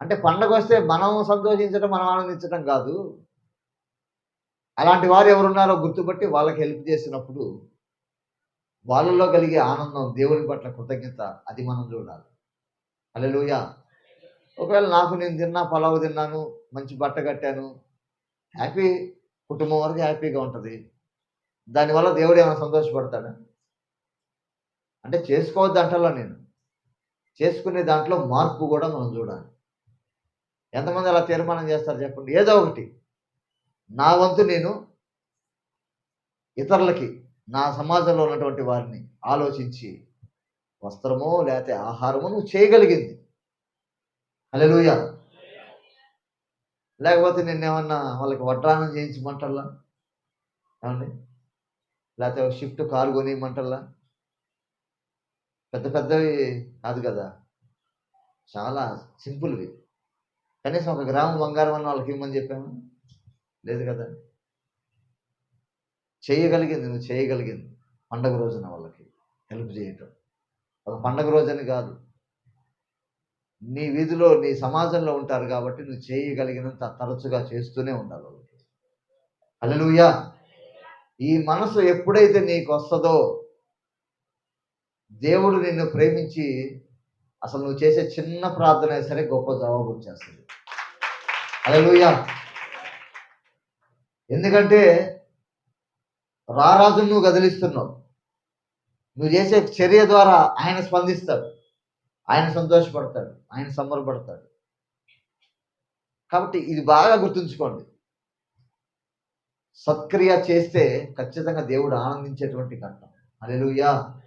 అంటే పండగ వస్తే మనం సంతోషించడం మనం ఆనందించడం కాదు. అలాంటి వారు ఎవరున్నారో గుర్తుపట్టి వాళ్ళకి హెల్ప్ చేసినప్పుడు వాళ్ళలో కలిగే ఆనందం దేవుని పట్ల కృతజ్ఞత అది మనం చూడాలి. అలెలుయ ఒకవేళ నాకు నేను తిన్నా పలావు తిన్నాను మంచి బట్ట కట్టాను హ్యాపీ కుటుంబం వరకు హ్యాపీగా ఉంటుంది. దానివల్ల దేవుడు ఏమైనా సంతోషపడతాడా? అంటే చేసుకోవద్దు అంటలో నేను. చేసుకునే దాంట్లో మార్పు కూడా మనం చూడాలి. ఎంతమంది అలా తీర్మానం చేస్తారు చెప్పండి? ఏదో ఒకటి. నా వంతు నేను ఇతరులకి నా సమాజంలో ఉన్నటువంటి వారిని ఆలోచించి వస్త్రమో లేకపోతే ఆహారమో నువ్వు చేయగలిగింది. అలెలుయ లేకపోతే నిన్నేమన్నా వాళ్ళకి వడ్రానం చేయించమంటల్లా ఏమండి? లేకపోతే ఒక షిఫ్ట్ కారు కొనియమంటల్లా పెద్ద పెద్దవి కాదు కదా. చాలా సింపుల్వి. కనీసం ఒక గ్రామం బంగారం అన్న వాళ్ళకి ఇవ్వమని చెప్పాము? లేదు కదా. చేయగలిగింది నువ్వు చేయగలిగింది. పండగ రోజున వాళ్ళకి హెల్ప్ చేయటం. ఒక పండగ రోజని కాదు. నీ వీధిలో నీ సమాజంలో ఉంటారు కాబట్టి నువ్వు చేయగలిగినంత తరచుగా చేస్తూనే ఉండాలి వాళ్ళకి. హల్లెలూయా. ఈ మనసు ఎప్పుడైతే నీకు వస్తుందో దేవుడు నిన్ను ప్రేమించి అసలు నువ్వు చేసే చిన్న ప్రార్థన అయినా సరే గొప్ప జవాబు వచ్చేస్తుంది. హల్లెలూయా. ఎందుకంటే రారాజును నువ్వు కదిలిస్తున్నావు. నువ్వు చేసే చర్య ద్వారా ఆయన స్పందిస్తాడు. ఆయన సంతోషపడతాడు. ఆయన సంబరపడతాడు. కాబట్టి ఇది బాగా గుర్తుంచుకోండి. సత్క్రియ చేస్తే ఖచ్చితంగా దేవుడు ఆనందించేటువంటి ఘట్టం. అలెలుయా